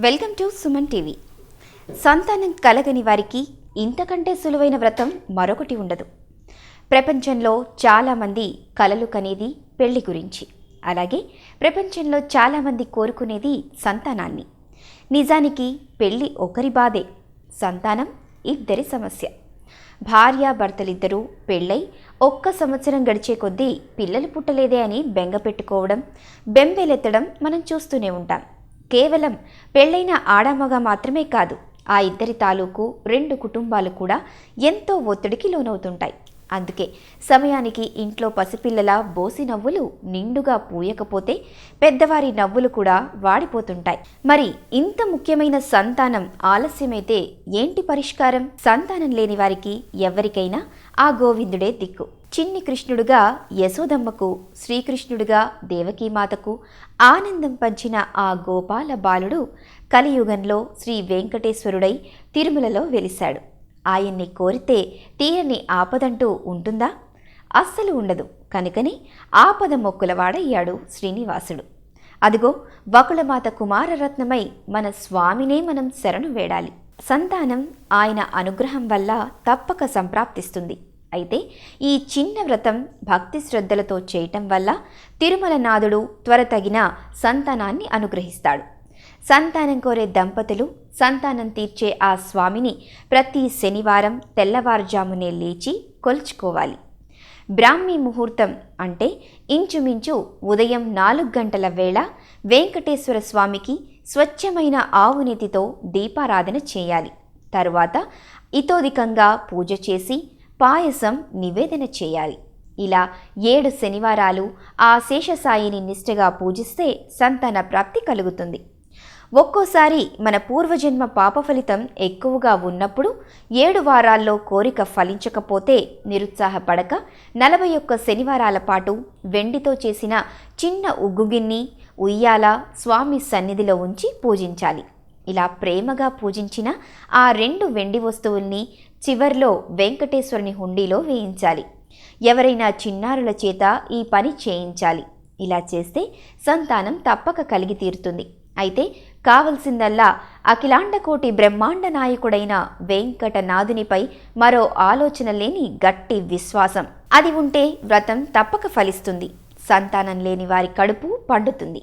Welcome to Suman TV. సంతానం కలగని వారికి ఇంతకంటే సులువైన వ్రతం మరొకటి ఉండదు. ప్రపంచంలో చాలామంది కలలు కనేది పెళ్ళి గురించి. అలాగే ప్రపంచంలో చాలామంది కోరుకునేది సంతానాన్ని. నిజానికి పెళ్ళి ఒకరి బాధే. సంతానం ఇద్దరి సమస్య. భార్యాభర్తలిద్దరూ పెళ్ళై ఒక్క సంవత్సరం గడిచే కొద్దీ పిల్లలు పుట్టలేదే అని బెంగ పెట్టుకోవడం బెంబేలెత్తడం మనం చూస్తూనే ఉంటాం. కేవలం పెళ్ళైన ఆడామగ మాత్రమే కాదు ఆ ఇద్దరి తాలూకు రెండు కుటుంబాలు కూడా ఎంతో ఒత్తిడికి లోనవుతుంటాయి. అందుకే సమయానికి ఇంట్లో పసిపిల్లల బోసి నవ్వులు నిండుగా పూయకపోతే పెద్దవారి నవ్వులు కూడా వాడిపోతుంటాయి. మరి ఇంత ముఖ్యమైన సంతానం ఆలస్యమైతే ఏంటి పరిష్కారం? సంతానం లేని వారికి ఎవరికైనా ఆ గోవిందుడే దిక్కు. చిన్ని కృష్ణుడుగా యశోదమ్మకు శ్రీకృష్ణుడుగా దేవకీమాతకు ఆనందం పంచిన ఆ గోపాల బాలుడు కలియుగంలో శ్రీ వెంకటేశ్వరుడై తిరుమలలో వెలిశాడు. ఆయన్ని కోరితే తీరని ఆపదంటూ ఉంటుందా? అస్సలు ఉండదు. కనుకని ఆపద మొక్కులవాడయ్యాడు శ్రీనివాసుడు. అదిగో వకుళమాత కుమారరత్నమై మన స్వామినే మనం శరణు వేడాలి. సంతానం ఆయన అనుగ్రహం వల్ల తప్పక సంప్రాప్తిస్తుంది. అయితే ఈ చిన్న వ్రతం భక్తి శ్రద్ధలతో చేయటం వల్ల తిరుమల నాథుడు త్వరతగిన సంతానాన్ని అనుగ్రహిస్తాడు. సంతానం కోరే దంపతులు సంతానం తీర్చే ఆ స్వామిని ప్రతి శనివారం తెల్లవారుజామునే లేచి కొలుచుకోవాలి. బ్రాహ్మీ ముహూర్తం అంటే ఇంచుమించు ఉదయం నాలుగు గంటల వేళ వెంకటేశ్వర స్వామికి స్వచ్ఛమైన ఆవునీతితో దీపారాధన చేయాలి. తరువాత ఇతోధికంగా పూజ చేసి పాయసం నివేదన చేయాలి. ఇలా ఏడు శనివారాలు ఆ శేషసాయిని నిష్ఠగా పూజిస్తే సంతాన ప్రాప్తి కలుగుతుంది. ఒక్కోసారి మన పూర్వజన్మ పాప ఫలితం ఎక్కువగా ఉన్నప్పుడు ఏడు వారాల్లో కోరిక ఫలించకపోతే నిరుత్సాహపడక నలభై ఒక్క శనివారాల పాటు వెండితో చేసిన చిన్న ఉగ్గుగిన్ని ఉయ్యాల స్వామి సన్నిధిలో ఉంచి పూజించాలి. ఇలా ప్రేమగా పూజించిన ఆ రెండు వెండి వస్తువుల్ని చివర్లో వెంకటేశ్వరుని హుండీలో వేయించాలి. ఎవరైనా చిన్నారుల చేత ఈ పని చేయించాలి. ఇలా చేస్తే సంతానం తప్పక కలిగి తీరుతుంది. అయితే కావలసిందల్లా అఖిలాండకోటి బ్రహ్మాండ నాయకుడైన వెంకటనాథునిపై మరో ఆలోచన లేని గట్టి విశ్వాసం. అది ఉంటే వ్రతం తప్పక ఫలిస్తుంది. సంతానం లేని వారి కడుపు పండుతుంది.